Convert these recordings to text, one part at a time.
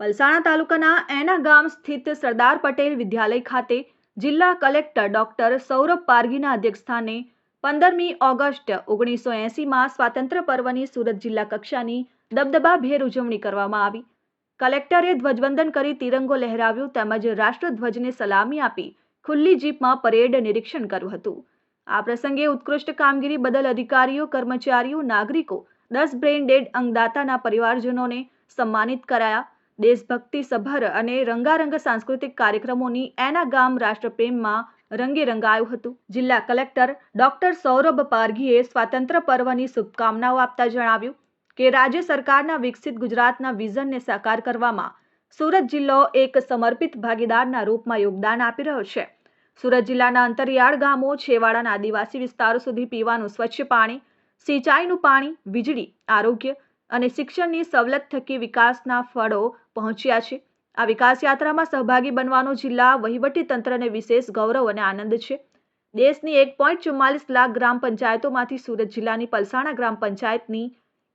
પલસાણા તાલુકાના એના ગામ સ્થિત સરદાર પટેલ વિદ્યાલય ખાતે જિલ્લા કલેક્ટર ડોક્ટર સૌરભ પારગીના અધ્યક્ષસ્થાને પંદરમી ઓગસ્ટ ઓગણીસો એંસીમાં સ્વાતંત્ર્ય પર્વની સુરત જિલ્લા કક્ષાની દબદબાભેર ઉજવણી કરવામાં આવી. કલેક્ટરે ધ્વજવંદન કરી તિરંગો લહેરાવ્યો તેમજ રાષ્ટ્રધ્વજને સલામી આપી ખુલ્લી જીપમાં પરેડ નિરીક્ષણ કર્યું હતું. આ પ્રસંગે ઉત્કૃષ્ટ કામગીરી બદલ અધિકારીઓ, કર્મચારીઓ, નાગરિકો, દસ બ્રેઇન ડેડ અંગદાતાના પરિવારજનોને સન્માનિત કરાયા. દેશભક્તિ સભર અને રંગારંગ સાંસ્કૃતિક કાર્યક્રમોની એના ગામ રાષ્ટ્રપ્રેમમાં રંગે રંગાયું હતું. જિલ્લા કલેક્ટર ડોક્ટર સૌરભ પારઘીએ સ્વાતંત્ર્ય પર્વની શુભકામનાઓ આપતા જણાવ્યું કે રાજ્ય સરકારના વિકસિત ગુજરાતના વિઝનને સાકાર કરવામાં સુરત જિલ્લો એક સમર્પિત ભાગીદારના રૂપમાં યોગદાન આપી રહ્યો છે. સુરત જિલ્લાના અંતરિયાળ ગામો, છેવાડાના આદિવાસી વિસ્તારો સુધી પીવાનું સ્વચ્છ પાણી, સિંચાઈનું પાણી, વીજળી, આરોગ્ય અને શિક્ષણની સવલત થકી વિકાસના ફળો પહોંચ્યા છે. આ વિકાસ યાત્રામાં સહભાગી બનવાનો જિલ્લા વહીવટી તંત્રને વિશેષ ગૌરવ અને આનંદ છે. દેશની એક પોઈન્ટ ચુમ્માલીસ લાખ ગ્રામ પંચાયતોમાંથી સુરત જિલ્લાની પલસાણા ગ્રામ પંચાયતની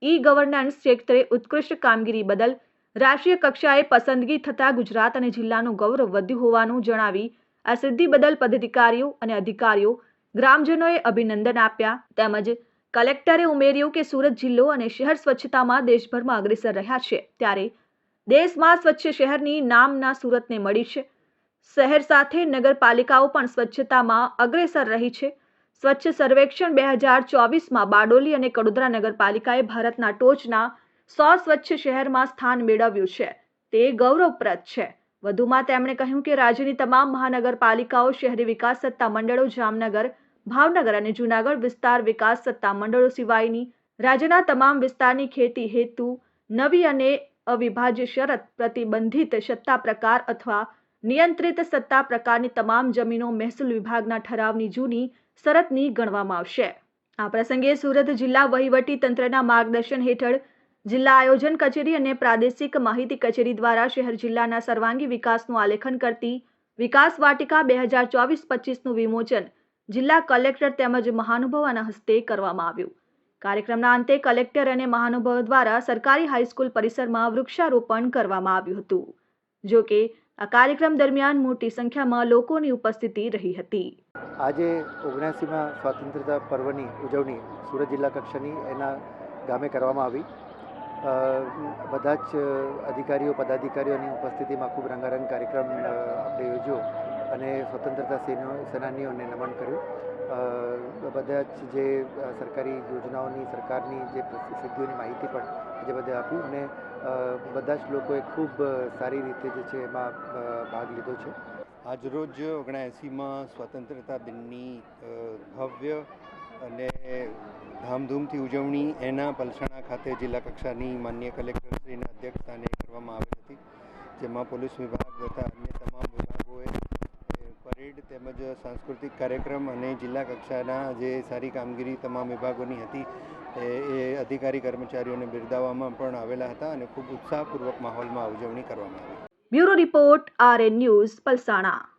ઈ ગવર્નન્સ ક્ષેત્રે ઉત્કૃષ્ટ કામગીરી બદલ રાષ્ટ્રીય કક્ષાએ પસંદગી થતા ગુજરાત અને જિલ્લાનું ગૌરવ વધ્યું હોવાનું જણાવી આ સિદ્ધિ બદલ પદાધિકારીઓ અને અધિકારીઓ ગ્રામજનોએ અભિનંદન આપ્યા. તેમજ કલેક્ટરે ઉમેર્યું કે સુરત જિલ્લો અને શહેર સ્વચ્છતામાં દેશભરમાં અગ્રેસર રહ્યા છે. ત્યારે દેશમાં સ્વચ્છ શહેરની નામના સુરતને મળી છે. શહેર સાથે નગરપાલિકાઓ પણ સ્વચ્છતામાં અગ્રેસર રહી છે. સ્વચ્છ સર્વેક્ષણ બે હજાર ચોવીસમાં બારડોલી અને કડોદરા નગરપાલિકાએ ભારતના ટોચના સો સ્વચ્છ શહેરમાં સ્થાન મેળવ્યું છે. તે ગૌરવપ્રદ છે. વધુમાં તેમણે કહ્યું કે રાજ્યની તમામ મહાનગરપાલિકાઓ શહેરી વિકાસ સત્તા મંડળો જામનગર ભાવનગર અને જૂનાગઢ વિસ્તાર વિકાસ સત્તા મંડળો સિવાયની રાજ્યના તમામ વિસ્તારની ખેતી હેતુ, નવી અને અવિભાજ્ય શરત પ્રતિબંધિત સત્તા પ્રકાર અથવા નિયંત્રિત સત્તા પ્રકારની તમામ જમીનો મહેસૂલ વિભાગના ઠરાવની જૂની શરતની ગણવામાં આવશે. આ પ્રસંગે સુરત જિલ્લા વહીવટી તંત્રના માર્ગદર્શન હેઠળ જિલ્લા આયોજન કચેરી અને પ્રાદેશિક માહિતી કચેરી દ્વારા શહેર જિલ્લાના સર્વાંગી વિકાસનું આલેખન કરતી વિકાસ વાટિકા બે હજાર ચોવીસ પચીસનું વિમોચન જિલ્લા કલેક્ટર તેમજ મહાનુભાવોના હસ્તે કરવામાં આવ્યું. કાર્યક્રમના અંતે કલેક્ટર અને મહાનુભાવો દ્વારા સરકારી હાઈસ્કૂલ પરિસરમાં વૃક્ષારોપણ કરવામાં આવ્યું હતું. જો કે, આ કાર્યક્રમ દરમિયાન મોટી સંખ્યામાં લોકોની ઉપસ્થિતિ રહી હતી. આજે ઓગણસીમાં સ્વતંત્રતા પર્વની ઉજવણી સુરત જિલ્લા કક્ષાની એના ગામે કરવામાં આવી. બધા જ અધિકારીઓ, પદાધિકારીઓની ઉપસ્થિતિમાં ખૂબ રંગારંગ કાર્યક્રમ આપણે યોજ્યો. અને સ્વતંત્રતા સેનો, સેનાનીઓને નમન કર્યું. બધા જ જે સરકારી યોજનાઓની, સરકારની જે સિદ્ધિઓની માહિતી પણ જે બધે આપ્યું અને બધા જ લોકોએ ખૂબ સારી રીતે જે છે એમાં ભાગ લીધો છે. આજરોજ ઓગણએંસીમાં સ્વતંત્રતા દિનની ભવ્ય અને ધામધૂમથી ઉજવણી એના પલસાણા ખાતે જિલ્લા કક્ષાની માન્ય કલેક્ટરશ્રીના અધ્યક્ષસ્થાને કરવામાં આવી હતી. જેમાં પોલીસ વિભાગ તથા અન્ય તમામ વિભાગોએ એ, પરેડ તેમજ સાંસ્કૃતિક કાર્યક્રમ અને જિલ્લા કક્ષાના જે સારી કામગીરી તમામ વિભાગોની હતી, એ અધિકારી કર્મચારીઓને બિરદાવવામાં પણ આવેલા હતા અને ખૂબ ઉત્સાહપૂર્વક માહોલમાં ઉજવણી કરવામાં આવી. Bureau report R news, Palsana.